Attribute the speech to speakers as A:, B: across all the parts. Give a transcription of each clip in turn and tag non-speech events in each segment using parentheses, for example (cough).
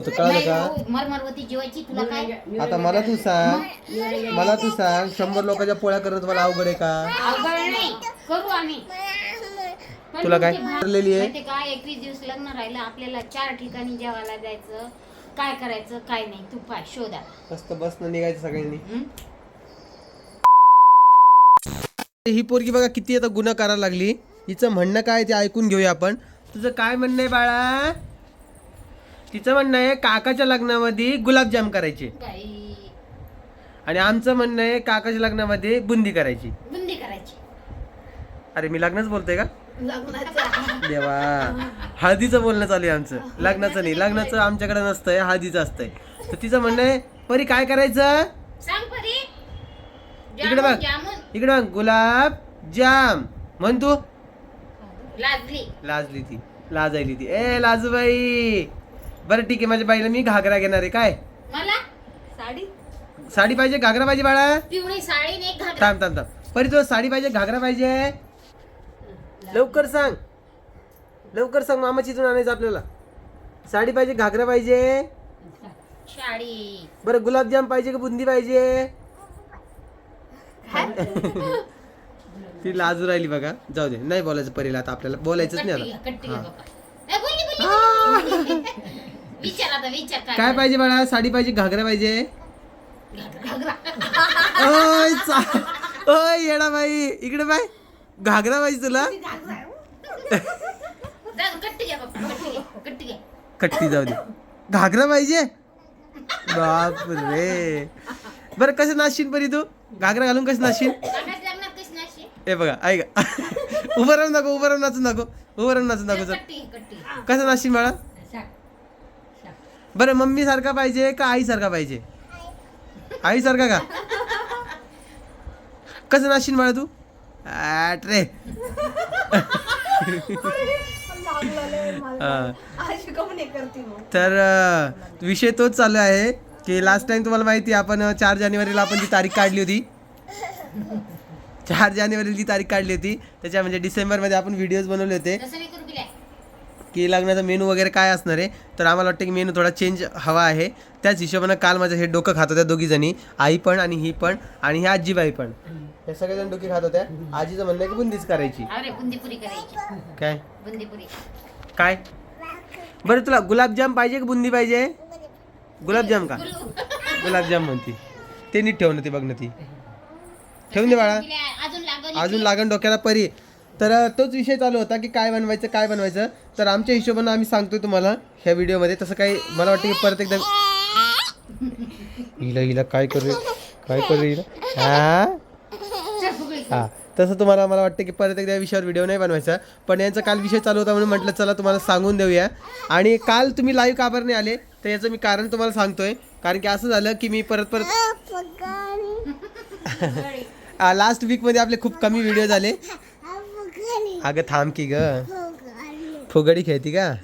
A: होतं, कळलं
B: नाही,
A: का
B: भाऊ, मरमरवती जेवायची तुला काय?
A: आता मला तू सांग. मला तू सांग शंभर लोकांच्या पोळ्या करणं तुम्हाला अवघड आहे का?
B: अवघड नाही. करू आम्ही. पण
A: तुला काय?
B: तुमचे
A: ठरलेली आहे?
B: माहितीये का? एकवीस दिवस लग्न राहिलं आपल्याला चार ठिकाणी जेवायला जायचं. काय करायचं काय नाही. तू पाय शोधा.
A: मस्त बस न निघायचं सगळ्यांनी.
B: हं?
A: ही पोरगी बघा किती आता गुन्हा करायला लागली. हिचं म्हणणं काय ते ऐकून घेऊया आपण. तुझं काय म्हणणं आहे बाळा? तिचं म्हणणं आहे काकाच्या लग्नामध्ये गुलाबजाम करायचे.
B: बाई,
A: आणि आमचं म्हणणं आहे काकाच्या लग्नामध्ये बुंदी करायची.
B: बुंदी करायची.
A: अरे मी लग्नच बोलतोय का?
B: लग्नाचं.
A: देवा. हळदीचं बोलणं चालू आहे आमचं. लग्नाचं नाही लग्नाचं आमच्याकडे नसतंय हळदीचं असतंय. तर तिचं म्हणणं आहे परी काय करायचं?
B: सांग परी.
A: इकडे बघ.
B: जामून जामून.
A: इकडं बघ, गुलाब जाम. म्हण तू.
B: लाजली.
A: लाजली ती. लाजायली ती. ए लाजूबाई. बरं ठीक आहे माझ्या बाईला मी घागरा घेणार आहे. काय?
B: मला? साडी?
A: साडी पाहिजे घागरा पाहिजे बाळा.
B: पिवळी साडी आणि एक घागरा.
A: थांब थांब थांब. परी तुला साडी पाहिजे घागरा पाहिजे? लवकर सांग. लवकर सांग मामाची इथून आणायचं आपल्याला. साडी पाहिजे घागरा पाहिजे?
B: साडी.
A: बरं गुलाबजाम पाहिजे का बुंदी पाहिजे? (laughs) ती लाजू राहिली बघा. जाऊ दे नाही बोलायचं परीला आता आपल्याला. बोलायचंच नाही आता.
B: कट्टी
A: हा.
B: बाबा. ए. (laughs) विचार आता विचार काय
A: काय पाहिजे बाळा? साडी पाहिजे घागरा पाहिजे?
B: घागरा
A: ओय चा- ओय येडा बाई. इकडे बाय. घागरा पाहिजे तुला?
B: जा, कट्टी घ्या बाबा कट्टी घ्या कट्टी घ्या.
A: कट्टी जाऊ दे. घागरा पाहिजे? बाप रे बरं कसं नाचशील परी तू? घागरा घालून कसं नाचशील?
B: काकाच्या लग्नात कशी नाशी
A: हे बघा ऐका. उभं राहून दाखव उभं राहून नाचून दाखव. उभं राहून नाचून दाखव चल.
B: कट्टी घ्या, कट्टी घ्या.
A: कसं नाचशील बाळा? बरं मम्मी सारखा पाहिजे का आई सारखा पाहिजे? आई सारखा का? कसं नाचशील बाळा तू? ॲट रे. हा. तर विषय तोच चालू आहे की लास्ट टाइम तुम्हाला माहिती आहे, आपण चार जानेवारीला आपण जी तारीख काढली होती चार जानेवारीला जी तारीख काढली होती त्याच्या म्हणजे डिसेंबरमध्ये आपण व्हिडिओज बनवले होते
B: तसं नाही करू गेल्या
A: की लग्नाचा मेनू वगैरे काय असणार आहे तर आम्हाला वाटतं की मेनू थोडा चेंज हवा आहे. त्याच हिशोबानं काल माझं हे डोकं खात होत्या दोघी जणी आई पण आणि ही पण आणि ही आजीबाई पण. हे सगळेजण डोकी खात होत्या. आजीचं म्हणणं आहे की बुंदीच करायची.
B: अरे बुंदीपुरी करायची.
A: काय?
B: बुंदीपुरी.
A: काय? बरं तुला गुलाबजाम पाहिजे की बुंदी पाहिजे? गुलाबजाम का? गुलाबजाम म्हणती. ते नीट ठेवणं ते बघणं ती. ठेवून दे बाळा.
B: अजून
A: लागण डोक्याला परी. तर तोच विषय चालू होता की काय बनवायचं काय बनवायचं. तर आमच्या हिशोबानं आम्ही सांगतोय तुम्हाला ह्या व्हिडिओमध्ये. तसं काही मला वाटतं की परत एकदा हिला हिला काय करू काय करू हिला? हा हा. तसं तुम्हाला मला वाटतं की परत एकदा या विषयावर व्हिडिओ नाही बनवायचा. पण यांचा काल विषय चालू होता म्हणून म्हटलं चला तुम्हाला सांगून देऊया. आणि काल तुम्ही लाईव्ह का बरं नाही आले? तर याचं मी कारण तुम्हाला सांगतोय. कारण की असं झालं की मी परत परत लास्ट वीकमध्ये (laughs) आपले खूप कमी व्हिडिओ झाले. अगं थांब की ग. फुगडी खेळती का?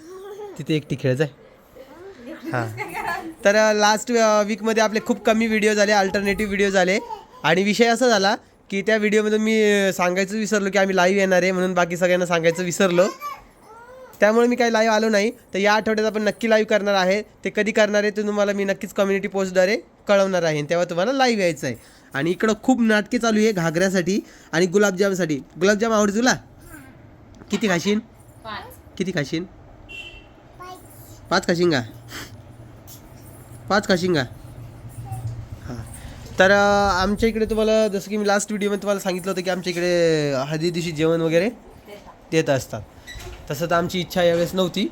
A: तिथे एकटी खेळ जाय. हां. तर लास्ट वीकमध्ये आपले खूप कमी व्हिडिओ झाले अल्टरनेटिव्ह व्हिडिओ झाले. आणि विषय असा झाला की त्या व्हिडिओमधून मी सांगायचं विसरलो की आम्ही लाईव्ह येणार आहे म्हणून बाकी सगळ्यांना सांगायचं विसरलो. त्यामुळे मी काही लाईव्ह आलो नाही. तर या आठवड्यात आपण नक्की लाईव्ह करणार आहे. ते कधी करणार आहे ते तुम्हाला मी नक्कीच कम्युनिटी पोस्टद्वारे कळवणार आहे. तेव्हा तुम्हाला लाईव्ह यायचं आहे. आणि इकडं खूप नाटके चालू आहे घागऱ्यासाठी आणि गुलाबजामसाठी. गुलाबजाम आवडते तुला? किती खाशीन? किती खाशीन? पाच खाशीन का? पाच खाशीन का? हां. तर आमच्या इकडे तुम्हाला जसं की मी लास्ट व्हिडिओमध्ये तुम्हाला सांगितलं होतं की आमच्या इकडे हळदी दिवशी जेवण वगैरे देत असतात. तसं तर आमची इच्छा यावेळेस नव्हती.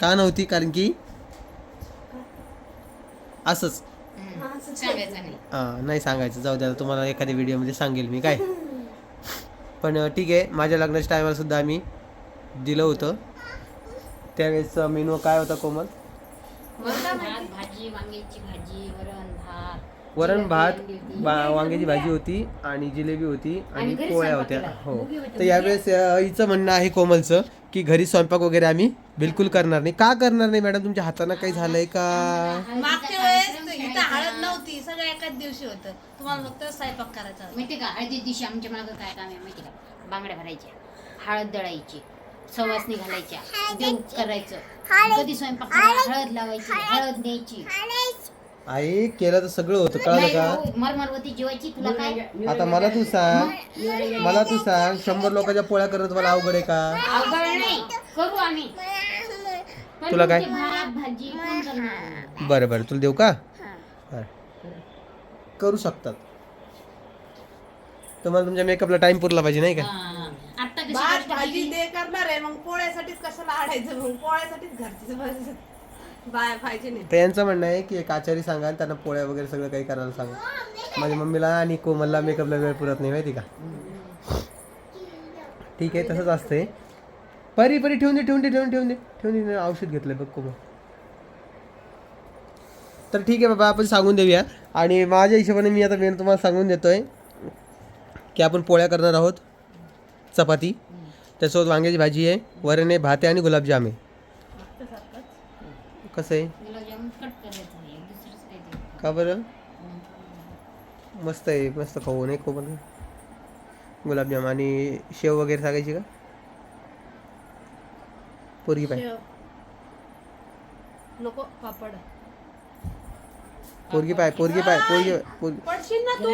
A: का नव्हती? कारण की असंच. हां नाही सांगायचं. जाऊ द्या तुम्हाला एखाद्या व्हिडिओमध्ये सांगेल मी. काय? पण ठीक आहे माझ्या लग्नाच्या टायमाला सुद्धा आम्ही दिलं होतं त्यावेळेस मेनू काय होता कोमल
B: भात भाजी वांग्याची भाजी वरण भात
A: वरण. बा- वांग्याची भाजी होती आणि जिलेबी होती आणि
B: आणि घरी
A: पोळ्या
B: स्वयंपाक
A: होत्या
B: केला.
A: हो
B: मुगी
A: तर यावेळेस अं, हिचं म्हणणं आहे कोमलचं की घरी स्वयंपाक वगैरे आम्ही बिलकुल करणार नाही. का करणार नाही मॅडम? तुमच्या हातानं काही झालंय का?
C: मागच्या वेळेस इथं हळद नव्हती. सगळं एकाच दिवशी होतं. तुम्हाला फक्त स्वयंपाक करायचा होता.
B: माहिती का? हळदी दिवशी आमच्या मागं काय काम आहे माहिती का? बांगड्या भरायच्या हळद दळायची सवासणी घालायच्या देव करायचं. कधी स्वयंपाक हळद लावायची हळद द्यायची
A: आई केलं तर सगळं होतं कळलं का?
B: मरमरवती जेवायची तुला काय?
A: आता मला तू सांग. मला तू सांग शंभर लोकांच्या पोळ्या करणं तुम्हाला अवघड आहे का?
B: अवघड नाही. करू आम्ही.
A: तुला काय? बरं बरं. तुला देऊ का? बरं. करू शकतात. तुम्हाला तुमच्या मेकअपला टाइम पुरला पाहिजे नाही का.
B: आता कशी
C: भात
B: गोष्ट
C: भाजी
B: केली?
C: ते करणार आहे. मग पोळ्यासाठीच कशाला आडायचं मग पोळ्यासाठीच घरचीच भाजी. बाया पाहिजे नाही.
A: तर यांचं म्हणणं आहे की एक आचारी सांगा आणि त्यांना पोळ्या वगैरे सगळं काही करायला सांगा. माझ्या मम्मीला आणि कोमलला मेकअपला वेळ पुरत नाही माहिती का? ठीक आहे तसंच असते परी परी ठेवून दे ठेवून दे ठेवून ठेवून दे ठेवून दे औषध घेतलंय बघ कोमल. तर ठीक आहे बाबा आपण सांगून देऊया. आणि माझ्या हिशोबाने मी आता मेन तुम्हाला सांगून देतोय की आपण पोळ्या करणार आहोत. चपाती. त्यासोबत वांग्याची भाजी आहे वरण आहे? भात आहे आणि गुलाबजाम आहे कसं आहे. का बरं? मस्त आहे मस्त खाऊ नाही खूप गुलाबजाम आणि शेव वगैरे सांगायची का? पोरगी पाय
C: नको पापड.
A: पोरगी पाय पोरगी पाय पोरगी पोरगी.
C: पडशील ना तू.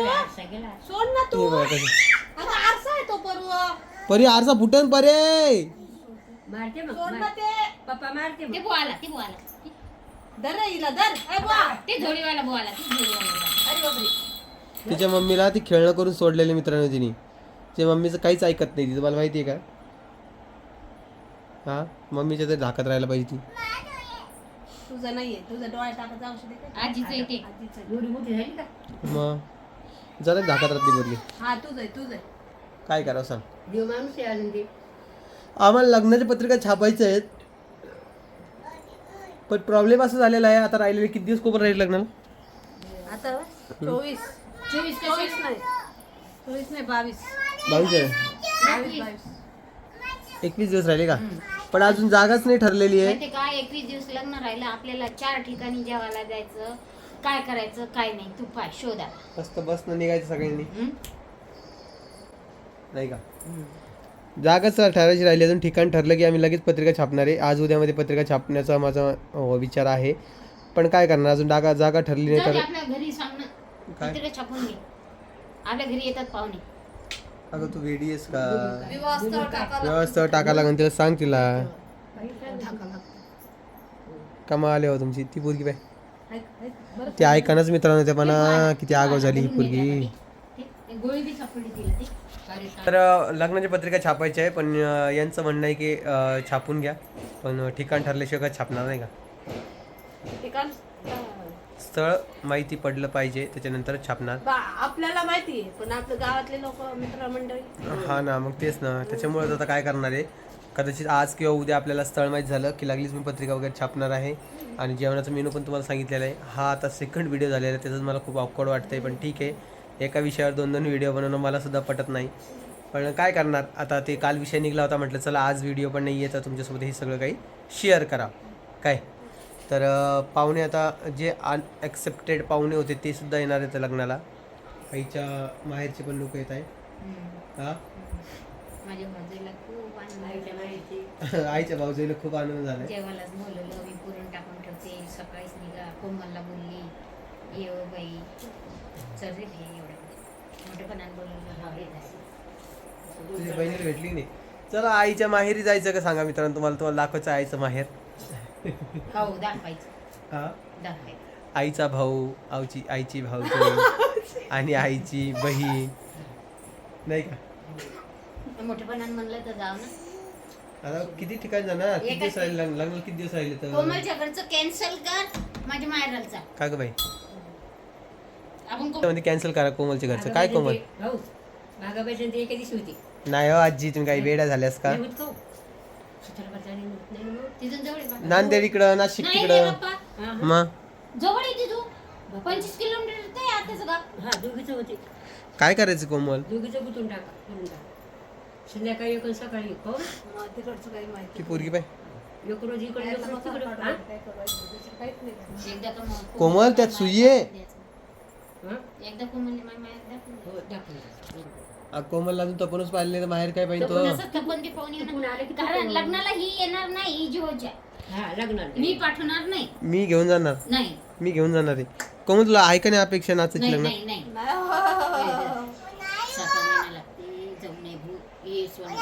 C: सोड ना तू.
A: हे बघा कसं.
C: अगं आरसा आहे तो परवा
A: परी आरसा फुटन परे.
D: मारते मग
C: सोड ना
D: मार-
C: ते.
D: पप्पा मारते
B: ते
D: मग
B: ते बुवाला.
C: धर रे हिला धर. ए बुवा.
B: ते झोडीवाला ते झोडीवाला
C: अरे बापरे.
A: तिच्या मम्मीला ती खेळणं करून सोडलेली मित्रांनो तिने. तिच्या मम्मीचं काहीच ऐकत नाही ती तुम्हाला माहिती आहे का? हा? मम्मीच्या तरी धाकत राहायला पाहिजे ती.
C: तुझं नाहीये. तुझं डोळ्या टाकायचं औषध आहे का?
B: आजीचं आहे ते
C: आजीचं. आहे.
D: एवढी मोठी झाली का?
A: मग? जरा धाकत राहते बदली
C: हा तुझं आहे तुझं आहे.
A: काय करावं सांग.
D: देव माणूस आहे अजून ते.
A: आम्हाला लग्नाच्या पत्रिका छापायच्या आहेत. पण प्रॉब्लेम असं झालेला आहे आता राहिलेले किती दिवस कोपर राहील लग्नाला?
C: आता चोवीस.
B: चोवीस
C: नाही. चोवीस नाही बावीस.
A: बावीस आहे.
C: बावीस बावीस.
A: एकवीस दिवस राहिले का? पण अजून जागाच नाही ठरलेली आहे.
B: काय एकवीस दिवस लग्न राहिलं आपल्याला चार ठिकाणी जेवायला जायचं. काय करायचं? काय नाही. तू पाय शोधा.
A: मस्त बसनं निघायचं सगळ्यांनी.
B: हं?
A: नाही का? जागाच ठरायची राहिली. अजून ठिकाण ठरलं की आम्ही लगेच पत्रिका छापणार आहे. आज उद्यामध्ये पत्रिका छापण्याचा माझा अं, विचार आहे. पण काय करणार? अजून जागा जागा ठरली नाही
B: जाऊ दे,
A: तर
B: आपल्या घरी
A: काय?
B: छापून घे. आपल्या घरी येतात पाहुणे.
A: अगं तू वेडी आहेस का?
C: विवाह स्थळ टाकायला
A: व्यवस्था टाका लागून तिला सांग तिला. कमा आले हो तुमची ती पोरगी पाय
C: ऐक, ऐक, बरं
A: ती ऐकानच मित्रांनो ते पण किती आगाव झाली ही पोरगी.
B: ते गोळी बी सापडली तिला ती अरे सांग.
A: तर अ, लग्नाची पत्रिका छापायची आहे पण अ, यांचं म्हणणं आहे की अ, छापून घ्या. पण ठिकाण ठरल्याशिवाय काय छापणार नाही का?
C: ठिकाण
A: स्थळ माहिती पडलं पाहिजे त्याच्यानंतर छापणार.
C: बा आपल्याला माहिती आहे पण आपल्या गावातले लोक मित्रमंडळी.
A: हा ना मग तेच ना. त्याच्यामुळे आता काय करणार आहे? कदाचित आज किंवा उद्या आपल्याला स्थळ माहीत झालं की लागलीच मी पत्रिका वगैरे छापणार आहे. आणि जेवणाचा मेनू पण तुम्हाला सांगितलेला आहे. हा आता सेकंड व्हिडिओ झालेला आहे त्याच्यात मला खूप ऑकवर्ड वाटतं आहे पण ठीक आहे. एका विषयावर दोन दोन व्हिडिओ बनवणं मला सुद्धा पटत नाही. पण काय करणार? आता ते काल विषय निघला होता म्हटलं चला आज व्हिडिओ पण नाही आहे तर तुमच्यासोबत हे सगळं काही शेअर करा. काय? तर पाहुणे आता जे अनएक्सेप्टेड पाहुणे होते ते सुद्धा येणार आहेत लग्नाला. आईच्या माहेरचे पण लोक येत आहे हा? आईच्या (laughs) भाऊजीला खूप आनंद झालाय.
B: जेवायलाच बोलवलं. मी पुरण टाकून ठेवते. सकाळीच निघा कोमलला बोलली ये बाई चल रे घे एवढं मोठेपणाने बोलवलं ये जा.
A: तुझी बहिणी भेटली नाही? चला आईच्या माहेरी जायचं का सांगा मित्रांनो तुम्हाला? तुम्हाला दाखवायचं आईचं माहेर.
B: हो दाखवायचं.
A: हा?
B: दाखवायचं.
A: आईचा भाऊ आईची आईची भाऊजी (laughs) आणि आईची बहीण. नाही का?
B: मोठेपणाने म्हणलं तर जाऊ ना.
A: आता किती ठिकाणी जाणार? किती दिवस राहिले? लग्न लग्नाला किती दिवस राहिले तर?
B: कोमलच्या घरचं कॅन्सल कर माझ्या
A: ग बाई?
B: आपण को-
A: त्यामध्ये कॅन्सल करा कोमलच्या घरचं. काय कोमल?
D: भाऊ भागाबाई ते एका दिवशी होती.
A: नाही हो आजी तुम्ही काही वेड्या झाल्यास का?
D: का? सतरा बारचाळीस होत नाही ना मग.
B: तिथून जवळ आहे बाबा.
A: नांदेड इकडं नाशिक
B: नाही रे
A: तिकडं
B: बाप्पा.
D: हा, हा.
A: मग?
B: जवळ आहे तिथून. पंचवीस किलोमीटर ते आताच गाव
D: हा दोघीचं होते.
A: काय करायचं कोमल?
D: दोघीचं गुतून टाका करून टाका. संध्याकाळी एक आणि सकाळी एक हो?
C: तिकडचं काही माहिती
A: ती पोरगी पाय
D: एक रोज इकडे एक रोज तिकडे. हा?
C: काय करायचं दुसरं काहीच नाही.
B: एकदा का मग-
A: कोमल, त्यात सुई आहे.
D: हा?
B: एकदा कोमलने
D: हो दाखवून
A: आ, कोमलला अजून तपनच पाहिले नाही तर बाहेर काय पाहिजे तो?
B: पाहुणे कारण लग्नाला ही येणार नाही ही
D: हा
B: मी पाठवणार नाही.
A: मी घेऊन जाणार.
B: नाही.
A: मी घेऊन जाणार आहे. कोमल तुला आहे का नाही अपेक्षा नाचायची
B: नाही
A: लग्न?
B: नाही नाही. साता महिना लागते जाऊ नये भू ये सोनं.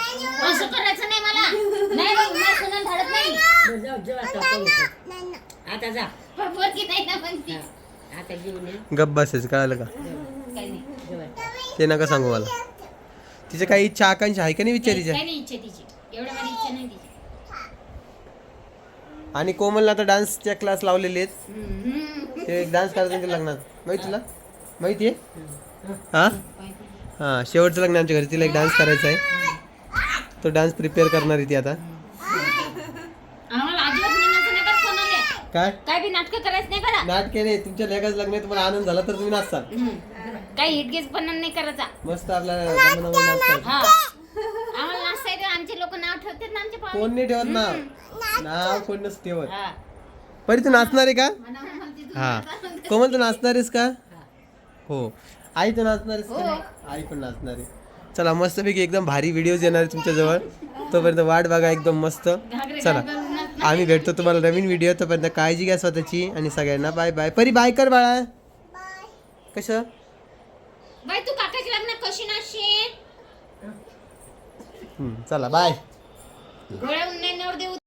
B: असं करायचं नाही मला. नाही बाई, मला सोनं धाडत नाही.
D: बरं, जाऊ जाऊ आता पाहू आपण. आता जा.
B: पण पोरगी नाही ना पण ती.
D: हा. आता घेऊन ये.
A: गप बसायचं कळालं का?
B: काही नाही.
D: जेवायला.
A: ते नका सांगू मला. तिच्या काही इच्छा आकांक्षा आहे का नाही विचारीच्या
B: काही नाही इच्छा तिची. एवढ्या माझी इच्छा नाही तिची.
A: आणि कोमलला आता डान्सच्या क्लास लावलेले आहेत.
B: हम्म.
A: ते एक डान्स करायचं लग्नात. माहिती तुला? माहिती आहे? हा. हा शेवटचं लग्न आमच्या घरी. तिला एक डान्स करायचा आहे. तो डान्स प्रिपेअर करणार आहे ती आता.
B: आम्हाला अजिबात म्हणायचं नाही का कोणाला.
A: काय?
B: काय बी नाटक करायचं नाही करा
A: नाटके नाही तुमच्या लेखाच लग्न आहे तुम्हाला आनंद झाला तर तुम्ही नाचता.
B: काही हिटगेस पण नाही करायचा.
A: मस्त.
B: हा. आम्हाला नाचता येते आमचे लोक नाव ठेवतात ना
A: कोण नाही ठेवत ना नाव कोण नसतं ठेवत.
B: हा.
A: परी तू नाचणार आहे का? हा. कोमल तू नाचणार आहेस का? हो. आई तू नाचणार आहेस का?
B: हो.
A: आई पण नाचणार. आहे चला मस्तपैकी एकदम भारी व्हिडिओज येणार आहे तुमच्याजवळ. तोपर्यंत वाट बघा एकदम मस्त. चला. आम्ही भेटतो तुम्हाला नवीन व्हिडिओ तोपर्यंत काळजी घ्या स्वतःची. आणि सगळ्यांना बाय बाय परी बाय कर बाळा. कसं
B: बाई तू काकाची लग्न कशी
A: हम्म, चला बाय
B: गोळ्या उन्हाळ्यावर देऊ